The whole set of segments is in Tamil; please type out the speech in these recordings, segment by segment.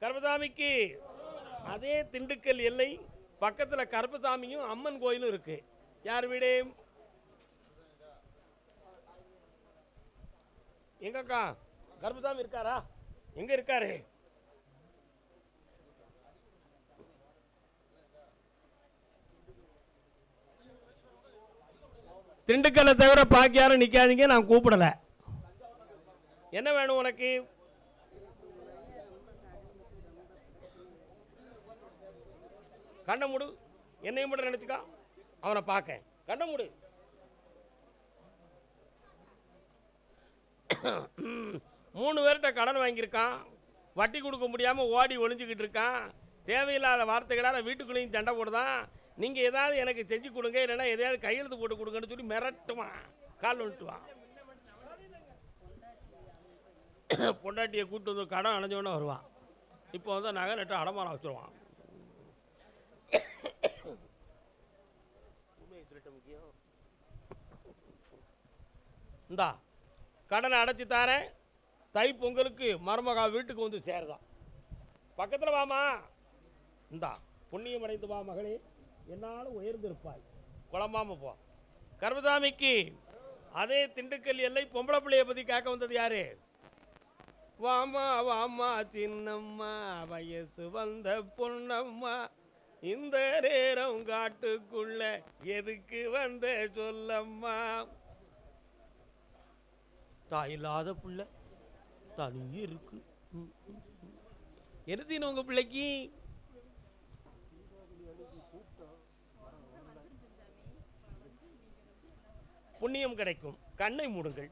கருப்பசாமிக்கு அதே திண்டுக்கல் எல்லை பக்கத்தில் கருப்பசாமியும் அம்மன் கோயிலும் இருக்கு. யார் வீடு? எங்கக்கா? கருப்பசாமி இருக்காரா? எங்க இருக்காரு? திண்டுக்கல்லை தவிர பாக்கி யாரும் நான் கூப்பிடலை. என்ன வேணும் உனக்கு? கண்ணை மூடு. என்னையும் மட்டும் நினச்சிக்கா. அவனை பார்க்க கண்ணை மூடு. மூணு பேர்கிட்ட கடன் வாங்கியிருக்கான். வட்டி கொடுக்க முடியாமல் ஓடி ஒளிஞ்சிக்கிட்டு இருக்கான். தேவையில்லாத வார்த்தைகளால் வீட்டுக்குள்ளேயும் சண்டை போடுதான். நீங்கள் ஏதாவது எனக்கு செஞ்சு கொடுங்க இல்லைன்னா எதையாவது கையெழுத்து போட்டு கொடுங்கன்னு சொல்லி மிரட்டுவான். கால் விட்டுவான் பொண்டாட்டியை கூப்பிட்டு வந்து கடன் அணைஞ்சோன்னே வருவான். இப்போ வந்து நகை நட்டு அடமானம் வச்சுருவான். இந்தா கடனை அடைச்சி தாரேன். தை பொங்கலுக்கு மருமகா வீட்டுக்கு வந்து சேருதான். பக்கத்தில் வாமா. இந்தா புண்ணியம் அடைந்து வா மகளே. என்னால் உயர்ந்திருப்பாய். குழம்பாம போ. கர்மசாமிக்கு அதே திண்டுக்கல் எல்லை பொம்பளை பிள்ளைய பற்றி கேட்க வந்தது யாரு? வாமா வாமா சின்னம்மா வயசு வந்த பொன்னம்மா. இந்த நேரம் காட்டுக்குள்ள எதுக்கு வந்த சொல்லம்மா? தாய் இல்லாத பிள்ளை. தனியே இருக்கு. என்ன உங்கள் பிள்ளைக்கு? புண்ணியம் கிடைக்கும். கண்ணை மூடுங்கள்.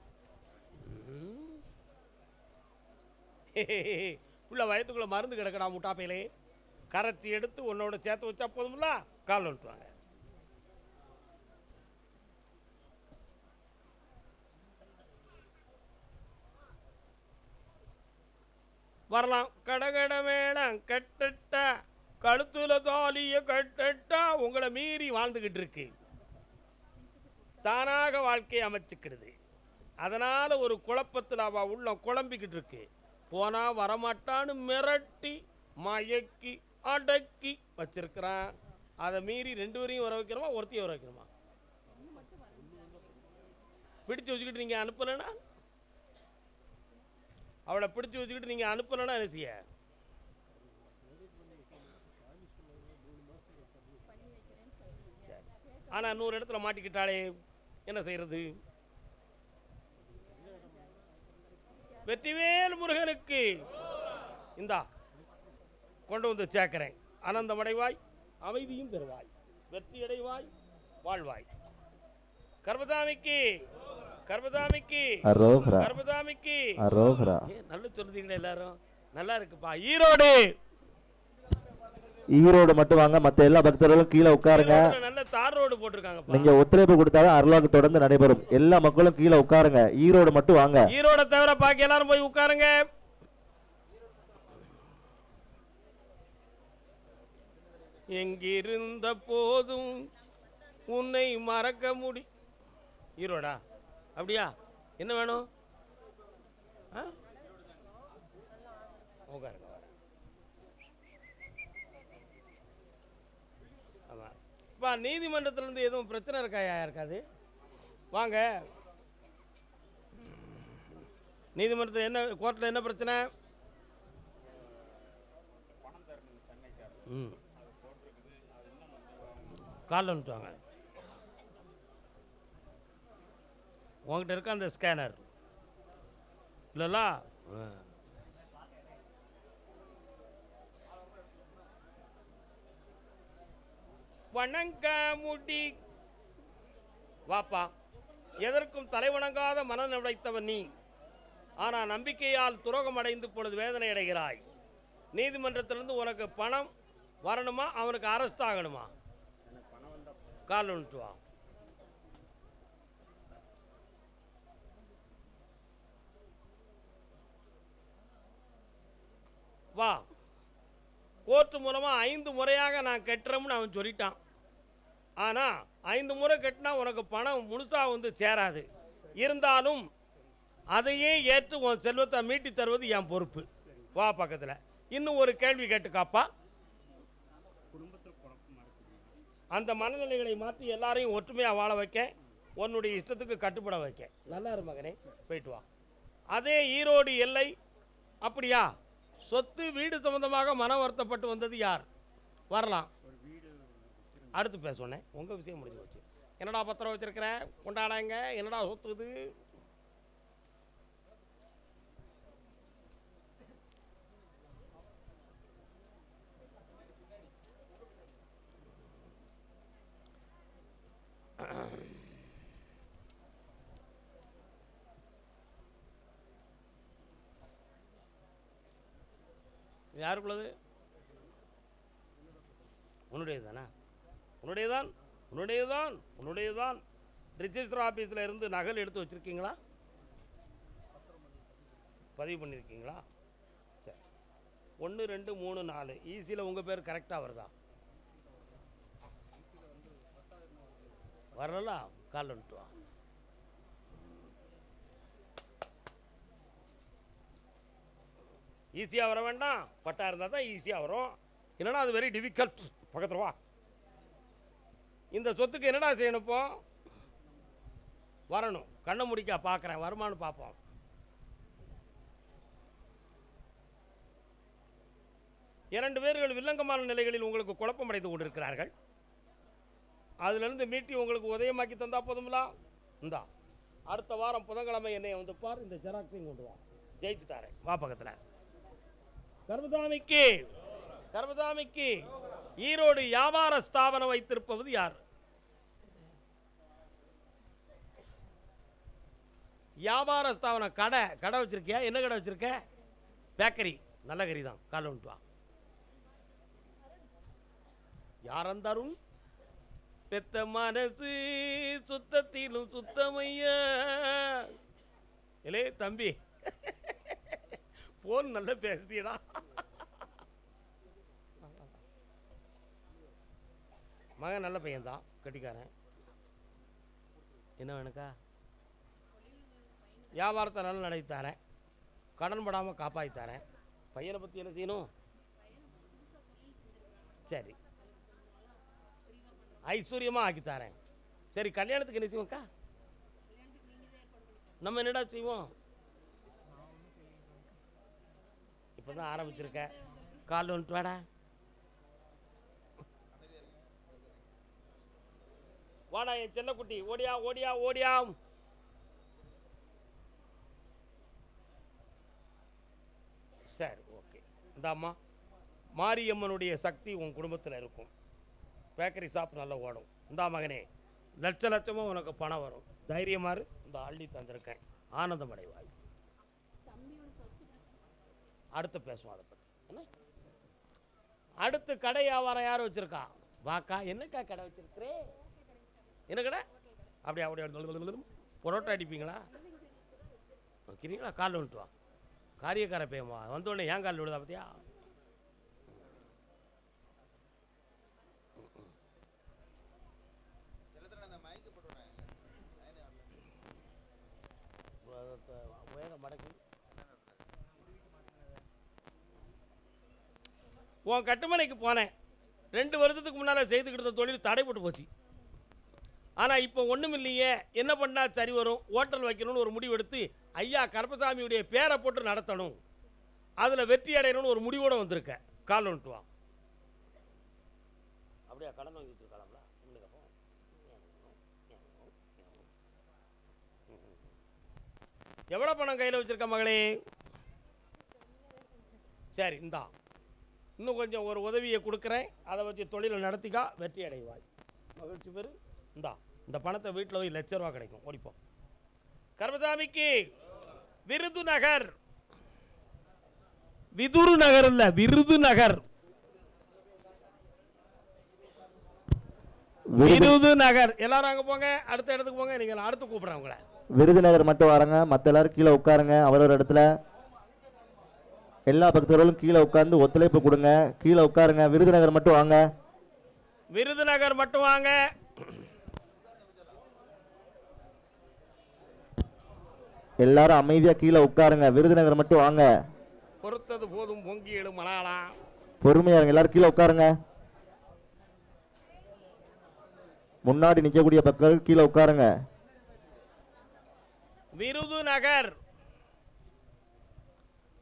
உள்ள வயத்துக்குள்ள மருந்து கிடக்கடா முட்டாப்பையிலே. கரைச்சி எடுத்து உன்னோட சேர்த்து வச்சா போதும்ல? கால் விட்டுவாங்க வரலாம். கடகட மேளம் கட்டட்டா கழுத்துல தாலிய கட்டட்டா உங்களை மீறி வாழ்ந்துகிட்டு இருக்கு. தானாக வாழ்க்கையை அமைச்சுக்கிறது அதனால் ஒரு குழப்பத்தில் அவள் உள்ள குழம்பிக்கிட்டு இருக்கு. போனால் வரமாட்டான்னு மிரட்டி மயக்கி அடக்கி வச்சிருக்கிறான். அதை மீறி ரெண்டு பேரையும் வர வைக்கிறோமா ஒருத்தையும் வர வைக்கிறோமா? பிடிச்சு வச்சுக்கிட்டு நீங்கள் அனுப்பலைன்னா? அவளை பிடிச்சு வச்சுக்கிட்டு நீங்க அனுப்பலைன்னா என்ன செய்ய? ஆனால் ஆனா நூறு இடத்துல மாட்டிக்கிட்டாலே என்ன செய்யறது வெற்றிவேல் முருகனுக்கு. இந்தா கொண்டு வந்து சேர்க்கிறேன். ஆனந்தமடைவாய் அமைதியும் பெறுவாய். வெற்றி அடைவாய் வாழ்வாய். கர்மதாமிக்கு. கர்மதாமிக்கு. அரோகரா. கர்மதாமிக்கு. அரோகரா. ஏ, நல்லா சொல்லுதீங்களே எல்லாரும். நல்லா இருக்குப்பா. ஈரோடு. ஈரோடு மட்டும் வாங்க. மத்த எல்லா பக்தர்களும் கீழே உட்காருங்க. நல்ல தார் ரோடு போட்டிருக்காங்கப்பா. நீங்க ஒத்துழைப்பு கொடுத்தாதான் அருளாக்கு தொடர்ந்து நடைபெறும். எல்லா மக்களும் கீழே உட்காருங்க. ஈரோடு மட்டும் வாங்க. ஈரோட தவிர பாக்கி எல்லாரும் போய் உட்காருங்க. எங்கிருந்த போதும் உன்னை மறக்க முடி ஈரோடா? அப்படியா? என்ன வேணும்? ஆ? உட்காருங்க ஆமாம் இப்போ நீதிமன்றத்துலேருந்து எதுவும் பிரச்சனை இருக்கா யாருக்காது வாங்க. நீதிமன்றத்தில் என்ன கோர்ட்டில் என்ன பிரச்சனை? ம். காலில் வந்துட்டுவாங்க உங்ககிட்ட இருக்க அந்த ஸ்கேனர் இல்லைல்ல? ஆ. வணங்காமுடி வாப்பா எதற்கும் தலைவணங்காத மனம் உடைத்தவன் நீ. ஆனா நம்பிக்கையால் துரோகம் அடைந்து பொழுது வேதனை அடைகிறாய். நீதிமன்றத்திலிருந்து உனக்கு பணம் வரணுமா? அவனுக்கு அரெஸ்ட் ஆகணுமா? கால் வந்துட்டு வா. வா. கோர்ட்டு மூலமாக ஐந்து முறையாக நான் கட்டுறோம்னு அவன் சொல்லிட்டான். ஆனால் ஐந்து முறை கட்டினா உனக்கு பணம் முழுசாக வந்து சேராது. இருந்தாலும் அதையே ஏற்று உன் செல்வத்தை மீட்டி தருவது என் பொறுப்பு. வா பக்கத்தில். இன்னும் ஒரு கேள்வி கேட்டுக்காப்பா? அந்த மனநிலைகளை மாற்றி எல்லாரையும் ஒற்றுமையாக வாழ வைக்க உன்னுடைய இஷ்டத்துக்கு கட்டுப்பட வைக்க. நல்லா இரு மகனே. போயிட்டு வா. அதே ஈரோடு எல்லை அப்படியா? சொத்து வீடு சம்பந்தமாக மனம் வருத்தப்பட்டு வந்தது யார்? வரலாம். அடுத்து பேசுனேன் உங்கள் விஷயம் முடிஞ்சு போச்சு. என்னடா பத்திரம் வச்சுருக்கிறேன் கொண்டாடாங்க என்னடா சொத்து இது இது யாருக்குள்ளது? உன்னுடையது தானா உன்னுடையதான் உன்னுடையதான் உன்னுடையதான் ரிஜிஸ்டர் ஆஃபீஸில் இருந்து நகல் எடுத்து வச்சுருக்கீங்களா? பதிவு பண்ணியிருக்கீங்களா சரி. ஒன்று ரெண்டு மூணு நாலு. ஈஸியில் உங்கள் பேர் கரெக்டாக வருதா? வரலாம் கால் வந்துட்டு ஈஸியாக வர வேண்டாம். பட்டா இருந்தால் தான் ஈஸியாக வரும். இல்லைன்னா அது வெரி டிஃபிகல்ட் பக்கத்தில் வா. இந்த சொத்துக்கு என்னடா செய்யணும் இப்போ? வரணும். கண்ணை முடிக்க பார்க்குறேன் வருமானு பார்ப்போம். இரண்டு பேர்கள் வில்லங்கமான நிலைகளில் உங்களுக்கு குழப்பம் அடைந்து கொண்டிருக்கிறார்கள். அதிலிருந்து மீட்டி உங்களுக்கு உதயமாக்கி தந்தா போதுங்களா இந்தா. அடுத்த வாரம் புதன்கிழமை என்னை வந்து பார். இந்த ஜெராக்ஸையும் கொண்டு வா. ஜெயிச்சு தாரேன் வா பக்கத்தில். கர்மதாமிக்கு கர்மதாமிக்கு ஈரோடு வியாபார ஸ்தாபனம் வைத்திருப்பது யார்? வியாபார ஸ்தாபனம் கடை கடை வச்சிருக்கியா? என்ன கடை வச்சிருக்க? பேக்கரி. நல்ல கறி தான். காலை வந்துட்டு வா. யாரந்தாரும் பெத்த மனசு சுத்தத்திலும் சுத்தமையா இலே தம்பி. ஃபோன் நல்லா பேசுதியடா மகன் நல்ல பையன்தான் கட்டிக்காரன். என்ன வேணுக்கா வியாபாரத்தை நல்லா நடத்தி தரேன் கடன் படாமல் காப்பாற்றி தரேன் பையனை பற்றி என்ன செய்யணும்? சரி. ஐஸ்வர்யமாக ஆக்கி தரேன் சரி கல்யாணத்துக்கு என்ன செய்வோம்க்கா? நம்ம என்னடா செய்வோம்? இப்போ தான் ஆரம்பிச்சிருக்க. கால் வந்துட்டு வாடா. வாடா என் செல்லக்குட்டி ஓடியா ஓடியா ஓடியா. சரி ஓகே. இந்தாம்மா மாரியம்மனுடைய சக்தி உன் குடும்பத்தில் இருக்கும். பேக்கரி ஷாப் நல்லா ஓடும். இந்தா மகனே லட்ச லட்சமாக உனக்கு பணம் வரும். தைரியமாக இந்த அள்ளி தந்திருக்கேன். ஆனந்தம் அடைவாய் அடுத்து பேசுவோம் அதை பற்றி என்ன அடுத்து கடை வியாபாரம் யார் வச்சிருக்கா வாக்கா என்னக்கா கடை வச்சிருக்கிறே என்ன கடை அப்படியே அப்படியே புரோட்டா அடிப்பீங்களா வைக்கிறீங்களா காலில் விட்டுவா வா காரியக்கார பேமா வந்த உடனே ஏன் காலில் விழுதா பார்த்தியா மடக்கு உன் கட்டுமனைக்கு போனேன். ரெண்டு வருஷத்துக்கு முன்னால் செய்துக்கிட்டு இருந்த தொழில் தடைப்பட்டு போச்சு. ஆனால் இப்போ ஒன்றும் இல்லையே. என்ன பண்ணால் சரி வரும். ஹோட்டல் வைக்கணும்னு ஒரு முடிவு எடுத்து ஐயா கருப்பசாமியுடைய பேரை போட்டு நடத்தணும். அதில் வெற்றி அடையணும்னு ஒரு முடிவோடு வந்திருக்கேன் கால் வந்துட்டு வா. அப்படியா கடன் இருக்காங்களா எவ்வளோ பணம் கையில் வச்சிருக்க மகளே? சரி இந்தா. இன்னும் கொஞ்சம் ஒரு உதவியை கொடுக்குறேன். அதை வச்சு தொழிலை நடத்திக்கா வெற்றி அடைவாய். மகிழ்ச்சி பெரு இந்தா இந்த பணத்தை வீட்டில் போய் லட்ச ரூபா கிடைக்கும். ஓடிப்போம் கர்மசாமிக்கு விருதுநகர் விதுரு நகர் இல்ல விருதுநகர் விருது விருதுநகர் எல்லாரும் அங்க போங்க அடுத்த இடத்துக்கு போங்க. நீங்க அடுத்து கூப்பிடுறேன் உங்களை. விருதுநகர் மட்டும் வரங்க மற்ற எல்லாரும் கீழே உட்காருங்க. அவரவர் இடத்துல எல்லா பக்தர்களும் கீழே உட்கார்ந்து ஒத்துழைப்பு கொடுங்க. கீழே உட்காருங்க. விருதுநகர் மட்டும் வாங்க. விருதுநகர் மட்டும் வாங்க. எல்லாரும் அமைதியா கீழே உட்காருங்க. விருதுநகர் மட்டும் வாங்க. பொறுத்தது போதும். பொங்கி எழு மணாளா பொறுமையா இருங்க. எல்லாரும் கீழே உட்காருங்க. முன்னாடி நிக்கக்கூடிய பக்தர்கள் கீழே உட்காருங்க. விருதுநகர்.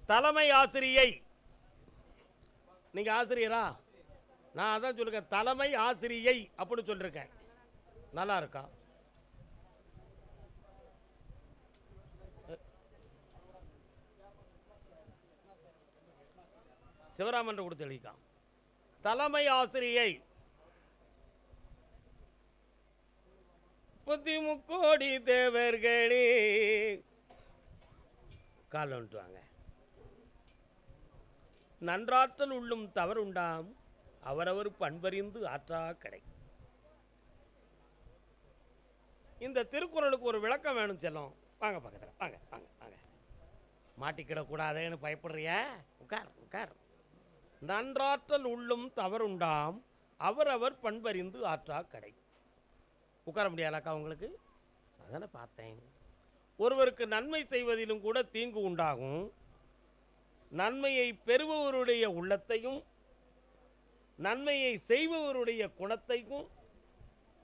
தலைமை ஆசிரியை. நீங்கள் ஆசிரியரா? நான் அதான் சொல்லிருக்கேன் தலைமை ஆசிரியை அப்படின்னு சொல்லியிருக்கேன் நல்லா இருக்கா? சிவராமன் கொடுத்து எழுதிக்கான் தலைமை ஆசிரியை. முப்பத்தி முக்கோடி தேவர்களே. கால் வந்துட்டு வாங்க. நன்றாற்றல் உள்ளும் தவறுண்டாம் அவரவர் பண்பறிந்து ஆற்றா கடை. இந்த திருக்குறளுக்கு ஒரு விளக்கம் வேணும் செல்லம். வாங்க பக்கத்தில் வாங்க வாங்க வாங்க. மாட்டிக்கிடக்கூடாதேன்னு பயப்படுறிய? உட்கார் உட்கார். நன்றாற்றல் உள்ளும் தவறுண்டாம் அவரவர் பண்பறிந்து ஆற்றா கடை. உட்கார முடியாதாக்கா உங்களுக்கு? அதானே பார்த்தேன். ஒருவருக்கு நன்மை செய்வதிலும் கூட தீங்கு உண்டாகும். நன்மையை பெறுபவருடைய உள்ளத்தையும் நன்மையை செய்பவருடைய குணத்தையும்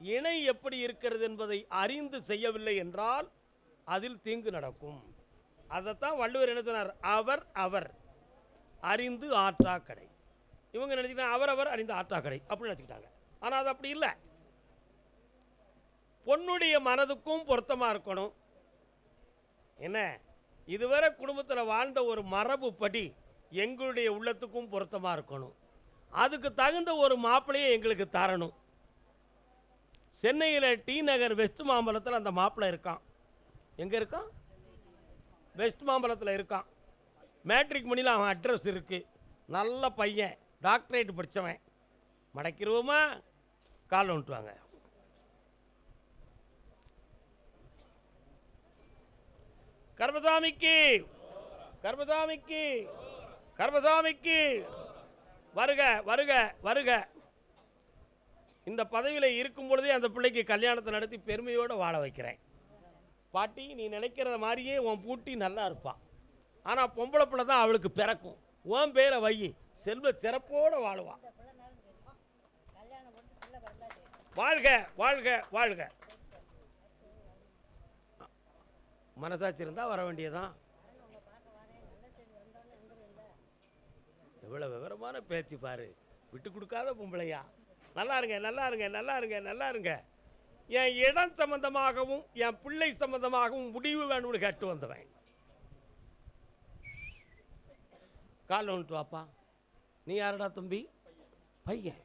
இணை எப்படி இருக்கிறது என்பதை அறிந்து செய்யவில்லை என்றால் அதில் தீங்கு நடக்கும். அதைத்தான் வள்ளுவர் என்ன சொன்னார்? அவர் அவர் அறிந்து ஆற்றா கடை. இவங்க அவர் அவரவர் அறிந்து ஆற்றா கடை அப்படின்னு நினச்சிக்கிட்டாங்க. ஆனால் அது அப்படி இல்லை. பொண்ணுடைய மனதுக்கும் பொருத்தமாக இருக்கணும். என்ன? இதுவரை குடும்பத்தில் வாழ்ந்த ஒரு மரபு படி எங்களுடைய உள்ளத்துக்கும் பொருத்தமாக இருக்கணும். அதுக்கு தகுந்த ஒரு மாப்பிள்ளையை எங்களுக்கு தரணும். சென்னையில் டி நகர் வெஸ்ட் மாம்பலத்தில் அந்த மாப்பிள்ளை இருக்கான். எங்கே இருக்கான்? வெஸ்ட் மாம்பலத்தில் இருக்கான். மேட்ரிக் மணியில் அவன் அட்ரஸ் இருக்குது நல்ல பையன் டாக்டரேட் படித்தவன் மடக்கிடுவோமா கால் வந்துட்டு வாங்க கர்மசாமிக்கு. கர்மசாமிக்கு. கர்மசாமிக்கு. வருக வருக வருக. இந்த பதவியில் இருக்கும் பொழுதே அந்த பிள்ளைக்கு கல்யாணத்தை நடத்தி பெருமையோடு வாழ வைக்கிறேன். பாட்டி நீ நினைக்கிறத மாதிரியே உன் பூட்டி நல்லா இருப்பான் ஆனால் பொம்பளை பிள்ளை தான் அவளுக்கு பிறக்கும். உன் பேரை வை. செல்வ சிறப்போடு வாழுவான் வாழ்க வாழ்க வாழ்க. மனசாட்சி இருந்தால் வர வேண்டியதான் எவ்வளோ விவரமான பேச்சு பாரு. விட்டு கொடுக்காத பொம்பளையா. நல்லா இருங்க நல்லா இருங்க நல்லா இருங்க நல்லா இருங்க. என் இடம் சம்பந்தமாகவும் என் பிள்ளை சம்பந்தமாகவும் முடிவு வேணும்னு கேட்டு வந்தவன் கால் வந்துட்டு வாப்பா. நீ யாரடா தம்பி? பையன்.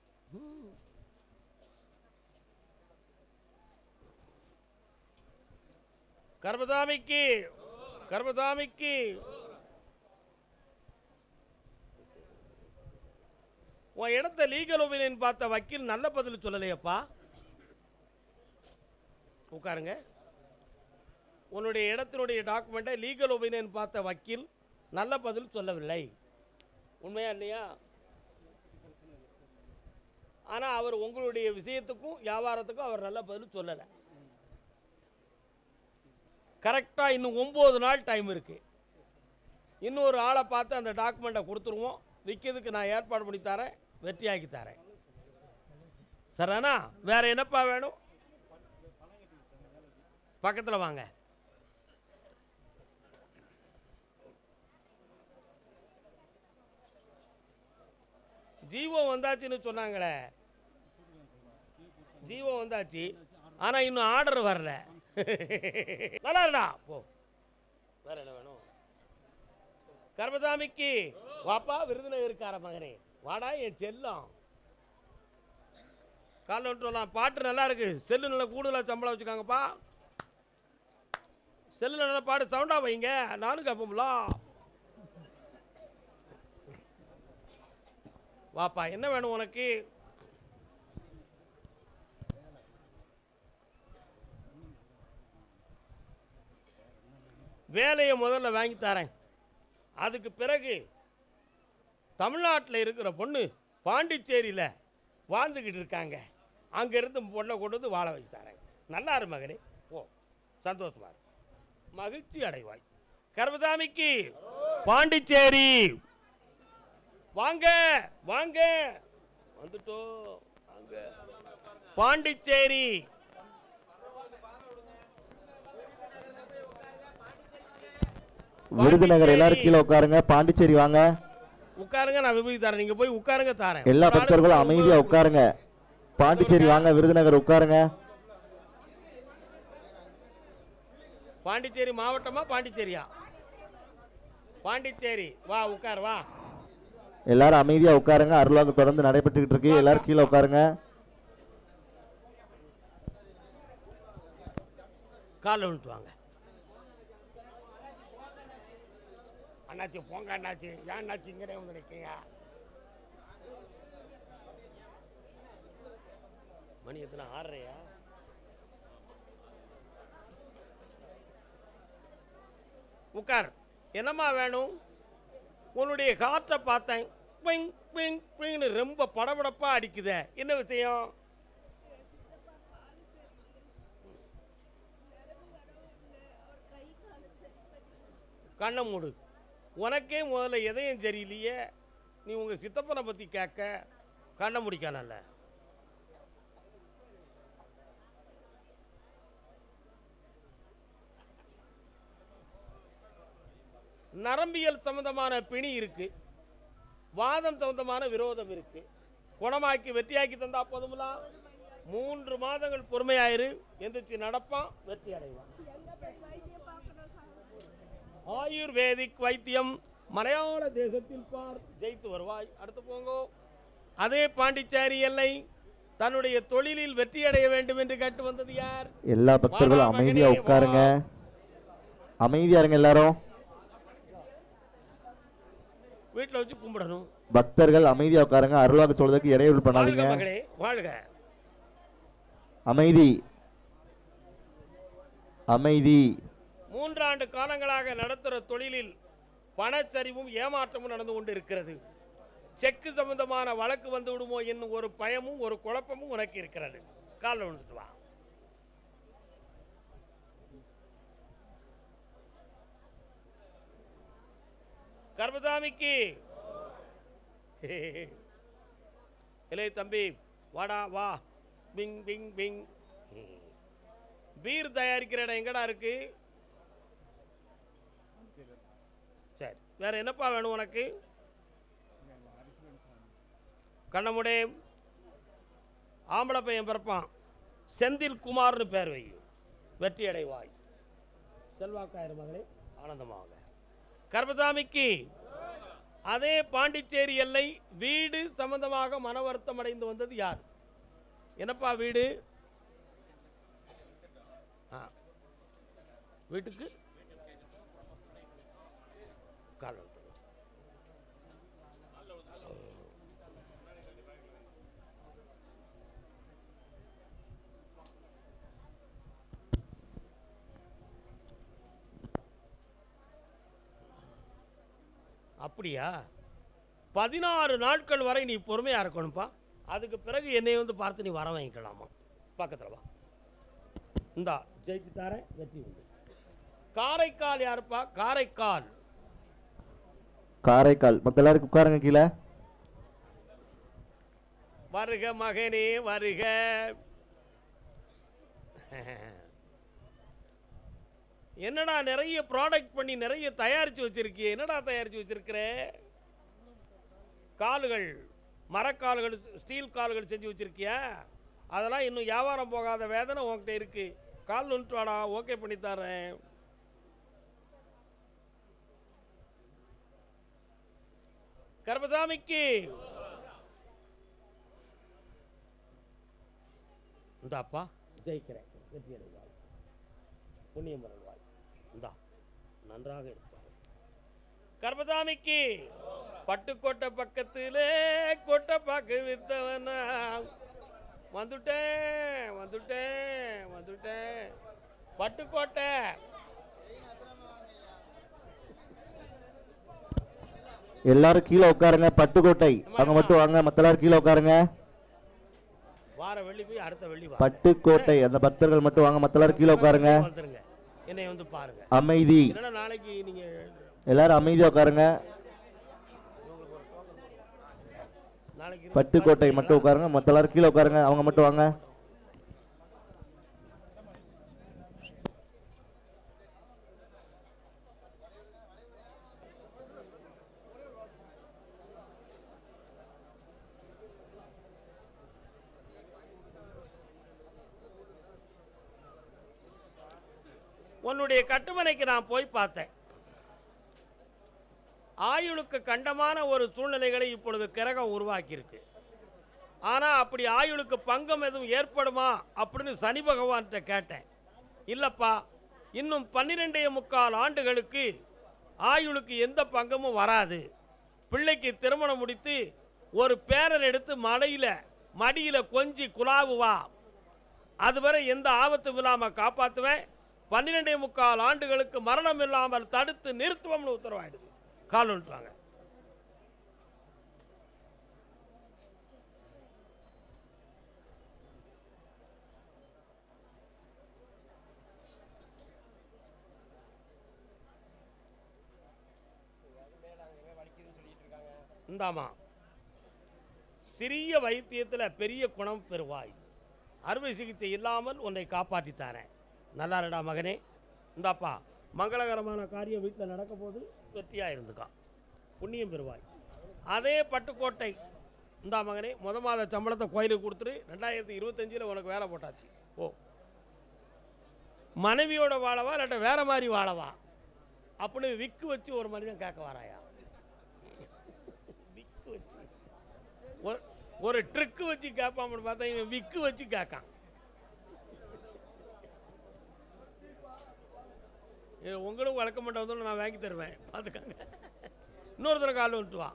கர்மதாமிக்கு கர்மதாமிக்கு. உன் இடத்த லீகல் ஒபீனியன் பார்த்த வக்கீல் நல்ல பதில் சொல்லலையப்பா. உட்காருங்க. உன்னுடைய இடத்தினுடைய டாக்குமெண்ட்டை லீகல் ஒபீனியன் பார்த்த வக்கீல் நல்ல பதில் சொல்லவில்லை. உண்மையா இல்லையா? ஆனால் அவர் உங்களுடைய விஷயத்துக்கும் வியாபாரத்துக்கும் அவர் நல்ல பதில் சொல்லலை. கரெக்டாக இன்னும் ஒம்பது நாள் டைம் இருக்குது இன்னொரு ஆளை பார்த்து அந்த டாக்குமெண்ட்டை கொடுத்துருவோம். விற்கிறதுக்கு நான் ஏற்பாடு பண்ணி தரேன். வெற்றியாக்கி தரேன். சரிண்ணா வேறு என்னப்பா வேணும்? பக்கத்தில் வாங்க. ஜீவம் வந்தாச்சுன்னு சொன்னாங்களே. ஜீவம் வந்தாச்சு. ஆனால் இன்னும் ஆர்டர் வரல. நல்லா இருடா. போ. வேற என்ன வேணும்? கர்மதாமிக்கு வாப்பா விருதுநகருக்கார மகனே. வாடா என் செல்லம். காலைல வந்துட்டு வரலாம். பாட்டு நல்லா இருக்கு. செல்லு நல்லா கூடுதலாக சம்பளம் வச்சுக்காங்கப்பா. செல்லு நல்லா பாட்டு சவுண்டா வைங்க. நானும் கேட்போம்ல வாப்பா என்ன வேணும் உனக்கு? வேலையை முதல்ல வாங்கி தரேன். அதுக்கு பிறகு தமிழ்நாட்டில் இருக்கிற பொண்ணு பாண்டிச்சேரியில் வாழ்ந்துக்கிட்டு இருக்காங்க. அங்கேருந்து பொண்ணை கொண்டு வந்து வாழ வச்சு தரேன். நல்லா இரு மகனே. ஓ சந்தோஷமா இரு. மகிழ்ச்சி அடைவாய். கர்மதாமிக்கு பாண்டிச்சேரி. வாங்க வாங்க. வந்துட்டோம். அங்கே பாண்டிச்சேரி. விருதுநகர் எல்லாரும் கீழே உட்காருங்க. பாண்டிச்சேரி வாங்க. உட்காருங்க நான் விபூதி தரேன். நீங்க போய் உட்காருங்க தரேன். எல்லா பக்தர்களும் அமைதியா உட்காருங்க. பாண்டிச்சேரி வாங்க விருதுநகர் உட்காருங்க. பாண்டிச்சேரி மாவட்டமா பாண்டிச்சேரியா? பாண்டிச்சேரி வா உட்கார் வா. எல்லாரும் அமைதியா உட்காருங்க. அருளாக தொடர்ந்து நடைபெற்றுக்கிட்டு இருக்கு. எல்லாரும் கீழே உட்காருங்க. காலில் விழுந்து வாங்க. அண்ணாச்சி போங்க அண்ணாச்சி. ஏன் அண்ணாச்சி இங்கே வந்து நிற்கீங்க மணி எத்தனை? ஆறரையா? உட்கார் என்னம்மா வேணும்? உன்னுடைய காற்றை பார்த்தேன். பிங் பிங் பிங்னு ரொம்ப படபடப்பாக அடிக்குதே. என்ன விஷயம்? கண்ணை மூடு. உனக்கே முதல்ல எதையும் தெரியலையே. நீ உங்கள் சித்தப்பனை பற்றி கேட்க கண்ண முடிக்கானல்ல நரம்பியல் சம்பந்தமான பிணி இருக்கு. வாதம் சம்பந்தமான விரோதம் இருக்கு. குணமாக்கி வெற்றியாக்கி தந்தா போதும்லாம் மூன்று மாதங்கள் பொறுமையாயிரு. எந்திரிச்சு நடப்பான் வெற்றி அடைவான் ஆயுர்வேதிக் வைத்தியம் மலையாள தேசத்தில் பார் ஜெயித்து வருவாய். அடுத்து போங்கோ. அதே பாண்டிச்சேரி எல்லை தன்னுடைய தொழிலில் வெற்றி அடைய வேண்டும் என்று கேட்டு வந்தது யார்? எல்லா பக்தர்களும் அமைதியா உட்காருங்க. அமைதியா இருங்க எல்லாரும். வீட்டில் வச்சு கும்பிடணும். பக்தர்கள் அமைதியா உட்காருங்க. அருளாக சொல்றதுக்கு இடையூறு பண்ணாதீங்க. வாழ்க. அமைதி. அமைதி. மூன்றாண்டு காலங்களாக நடத்துகிற தொழிலில் பணச்சரிவும் ஏமாற்றமும் நடந்து கொண்டு இருக்கிறது செக்கு சம்பந்தமான வழக்கு வந்து விடுமோ என்னும் ஒரு பயமும் ஒரு குழப்பமும் உனக்கு இருக்கிறது. காலில் விழுந்துட்டு வா. கர்மசாமிக்கு இல்லை தம்பி வாடா வா. Ping ping ping. பீர் தயாரிக்கிற இடம் எங்கடா இருக்கு சரி வேற என்னப்பா வேணும் உனக்கு? கண்ணமுடே ஆம்பளை பையன் பிறப்பான். செந்தில் குமார்னு பேர் வை. வெற்றி அடைவாய். செல்வாக்காயிரு மகளே ஆனந்தமாக. கர்மசாமிக்கு அதே பாண்டிச்சேரி எல்லை வீடு சம்பந்தமாக மன வருத்தம் அடைந்து வந்தது யார்? என்னப்பா வீடு? ஆ. வீட்டுக்கு? கால் அப்படியா? பதினாறு நாட்கள் வரை நீ பொறுமையா இருக்கணும்ப்பா. அதுக்கு பிறகு என்னை வந்து பார்த்து நீ வர வாங்கிக்கலாமா பக்கத்துல வா. இந்தா ஜெயிச்சு தரேன் வெற்றி உண்டு. காரைக்கால் யாருப்பா? காரைக்கால். காரைக்கால். மத்த எல்லாரும் உட்காருங்க கீழே. வருக மகனே வருக. என்னடா நிறைய ப்ராடக்ட் பண்ணி நிறைய தயாரிச்சு வச்சிருக்கிய? என்னடா தயாரிச்சு வச்சிருக்கிற? கால்கள் மரக்கால்கள் ஸ்டீல் கால்கள் செஞ்சு வச்சிருக்கியா? அதெல்லாம் இன்னும் வியாபாரம் போகாத வேதனை உங்ககிட்ட இருக்கு. கால் நுண்ட்டு வாடா ஓகே பண்ணி தரேன் கர்மசாமிக்கு. இந்தாப்பா ஜெயிக்கிறேன். வெற்றி அடைவாய் புண்ணியம் இந்தா. நன்றாக இருப்பாய். கர்மசாமிக்கு. பட்டுக்கோட்டை பக்கத்திலே கொட்டை பாக்கு வித்தவனா. வந்துட்டேன் வந்துட்டேன் வந்துட்டேன். பட்டுக்கோட்டை எல்லாரும் கீழே உட்காருங்க பட்டுக்கோட்டை. அவங்க மட்டும் வாங்க எல்லாரும் கீழே உட்காருங்க. பட்டுக்கோட்டை அந்த பக்தர்கள் மட்டும் வாங்க எல்லாரும் கீழே உட்காருங்க. அமைதி. இல்லைன்னா நாளைக்கு நீங்க எல்லாரும் அமைதியாக உட்காருங்க. பட்டுக்கோட்டை மட்டும் உட்காருங்க மற்ற எல்லாரும் கீழே உட்காருங்க அவங்க மட்டும் வாங்க. அவருடைய கட்டுமனைக்கு நான் போய் பார்த்தேன். ஆயுளுக்கு கண்டமான ஒரு சூழ்நிலைகளை இப்பொழுது கிரகம் உருவாக்கியிருக்கு. ஆனா அப்படி ஆயுளுக்கு பங்கம் எதுவும் ஏற்படுமா அப்படின்னு சனி பகவான்கிட்ட கேட்டேன். இல்லைப்பா இன்னும் பன்னிரெண்டே முக்கால் ஆண்டுகளுக்கு ஆயுளுக்கு எந்த பங்கமும் வராது. பிள்ளைக்கு திருமணம் முடித்து ஒரு பேரர் எடுத்து மலையில மடியில கொஞ்சி குலாவுவா அதுவரை எந்த ஆபத்தும் இல்லாமல் காப்பாத்துவேன். பன்னிரெண்டே முக்கால் ஆண்டுகளுக்கு மரணம் இல்லாமல் தடுத்து நிறுத்துவோம்னு உத்தரவாயிடுது. கால் வந்துட்டாங்க இந்தாமா. சிறிய வைத்தியத்தில் பெரிய குணம் பெறுவாய். அறுவை சிகிச்சை இல்லாமல் உன்னை காப்பாற்றித் தரேன். நல்லா இருடா மகனே. இந்தாப்பா மங்களகரமான காரியம் வீட்டில் நடக்க போது வெற்றியாக இருந்துக்கான் புண்ணியம் பெறுவாய். அதே பட்டுக்கோட்டை. இந்தா மகனே முத மாத சம்பளத்தை கோயிலுக்கு கொடுத்துரு. ரெண்டாயிரத்தி இருபத்தஞ்சில் உனக்கு வேலை போட்டாச்சு. ஓ மனைவியோட வாழவா இல்லாட்ட வேற மாதிரி வாழவா? அப்படின்னு விக்கு வச்சு ஒரு மனிதன் கேட்க வராயா? விக்கு வச்சு. ஒரு- ஒரு ட்ரிக்கு வச்சு கேட்பான்னு பார்த்தா இவன் விக்கு வச்சு கேட்கான். உங்களும் உங்களுக்கு வழக்க மாட்டேன் நான் வாங்கி தருவேன். பார்த்துக்கங்க இன்னொருத்தர கால் வந்துட்டு வா.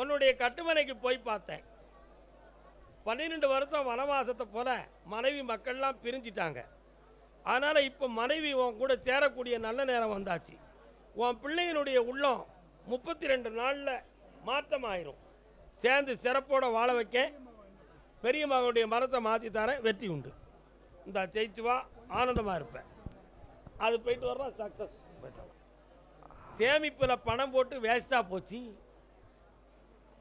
உன்னுடைய கட்டுமனைக்கு போய் பார்த்தேன். பன்னிரெண்டு வருஷம் வனவாசத்தை போல மனைவி மக்கள்லாம் பிரிஞ்சிட்டாங்க. அதனால் இப்போ மனைவி உன் கூட சேரக்கூடிய நல்ல நேரம் வந்தாச்சு. உன் பிள்ளையினுடைய உள்ளம் முப்பத்தி ரெண்டு நாளில் மாற்றமாயிரும். சேர்ந்து சிறப்போட வாழ வைக்க பெரிய மகனுடைய மரத்தை மாற்றி தரேன். வெற்றி உண்டு. இந்த ஜெயிச்சு வா. ஆனந்தமாக இருப்பேன். அது போயிட்டு வர்றா சக்ஸஸ் சேமிப்பில் பணம் போட்டு வேஸ்ட்டாக போச்சு.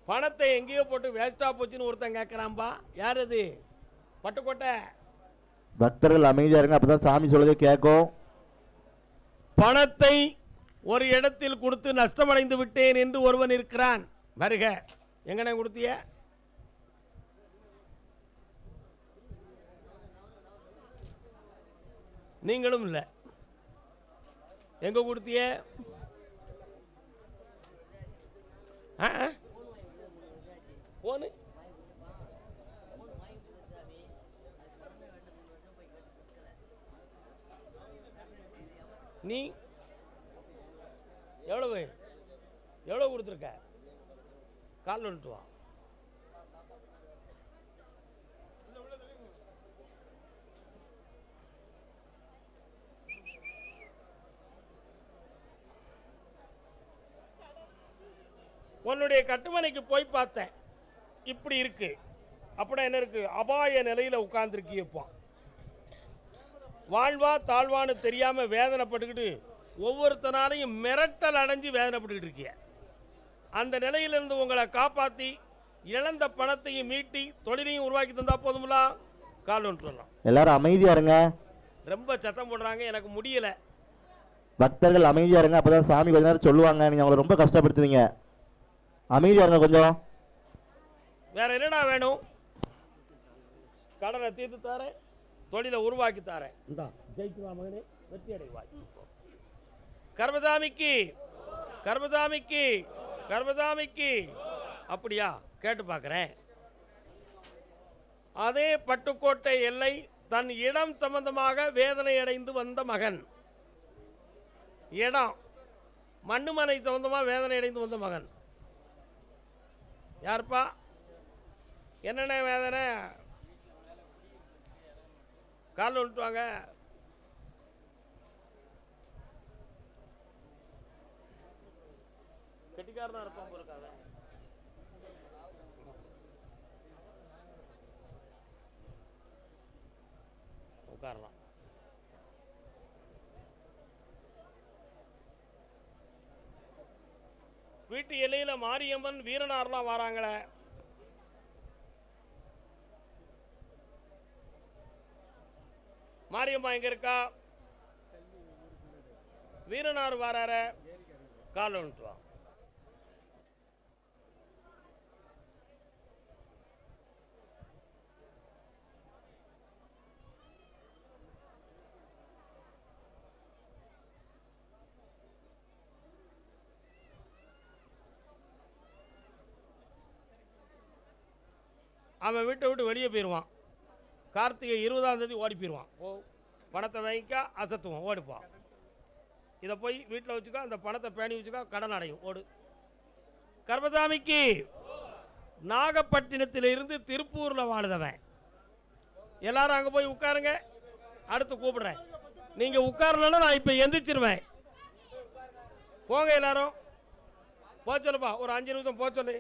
பணத்தை எங்கேயோ போட்டு வேஸ்ட்டாக போச்சுன்னு ஒருத்தன் கேட்குறான்பா யார் அது பட்டுக்கோட்டை. பக்தர்கள் அமைதியாக இருங்க. அப்பதான் சாமி சொல்றதே கேட்கும். பணத்தை ஒரு இடத்தில் கொடுத்து நஷ்டமடைந்து விட்டேன் என்று ஒருவன் இருக்கிறான். வருக. எங்கண்ணே கொடுத்திய நீங்களும் இல்லை. எங்க கொடுத்திய ஆ போனு. நீ எவ்வளவு? எவ்வளோ கொடுத்துருக்க? கால் வந்துட்டு உன்னுடைய கட்டுமனைக்கு போய் பார்த்தேன். இப்படி இருக்கு. அப்படின்னா என்ன இருக்கு? அபாய நிலையில உட்கார்ந்துருக்கியப்பா. வாழ்வா தாழ்வான்னு தெரியாம வேதனைப்பட்டுக்கிட்டு ஒவ்வொருத்தனாலையும் மிரட்டல் அடைஞ்சு வேதனைப்பட்டுக்கிட்டு இருக்கிய. அந்த நிலையிலிருந்து உங்களை காப்பாத்தி இழந்த பணத்தையும் மீட்டி தொழிலையும் உருவாக்கி தந்தா போதுங்களா கால் ஒன்று சொல்லலாம். எல்லாரும் அமைதியா இருங்க. ரொம்ப சத்தம் போடுறாங்க எனக்கு முடியல. பக்தர்கள் அமைதியா இருங்க அப்பதான் சாமி கொஞ்ச நேரம் சொல்லுவாங்க. நீங்க அவங்களை ரொம்ப கஷ்டப்படுத்துவீங்க அமைதியா இருங்க கொஞ்சம். வேற என்னடா வேணும்? கடனை தீர்த்து தரேன் தொழிலை உருவாக்கி தரேன். இந்தா வா மகனே? வெற்றி அடைவாய் கர்மதாமிக்கு கர்மதாமிக்கு கர்மதாமிக்கு அப்படியா? கேட்டு பார்க்குறேன். அதே பட்டுக்கோட்டை எல்லை தன் இடம் சம்பந்தமாக வேதனை அடைந்து வந்த மகன். இடம் மண்ணுமனை சம்பந்தமாக வேதனை அடைந்து வந்த மகன். யாருப்பா? என்னென்ன வேதனை? கால் விட்டுவாங்க கெட்டிக்காரனா இருப்பான் இருக்காங்க உட்காரலாம். வீட்டு எல்லையில மாரியம்மன் வீரனார்லாம் வராங்களே. மாரியம்மா எங்க இருக்கா? வீரனார் வராற கால் வந்துட்டுவான் அவன் வீட்டை விட்டு வெளியே போயிடுவான். கார்த்திகை இருபதாம் தேதி ஓடி போயிடுவான். ஓ பணத்தை வாங்கிக்கா அசத்துவான் ஓடிப்பான் இதை போய் வீட்டில் வச்சுக்கோ அந்த பணத்தை பேணி வச்சுக்கோ கடன் அடையும் ஓடு. கர்மசாமிக்கு நாகப்பட்டினத்தில் இருந்து திருப்பூரில் வாழ்ந்தவன். எல்லாரும் அங்கே போய் உட்காருங்க. அடுத்து கூப்பிடுறேன். நீங்கள் உட்காரலன்னா நான் இப்போ எந்திரிச்சிருவேன். போங்க எல்லாரும். போக சொல்லுப்பா ஒரு அஞ்சு நிமிஷம் போக சொல்லு.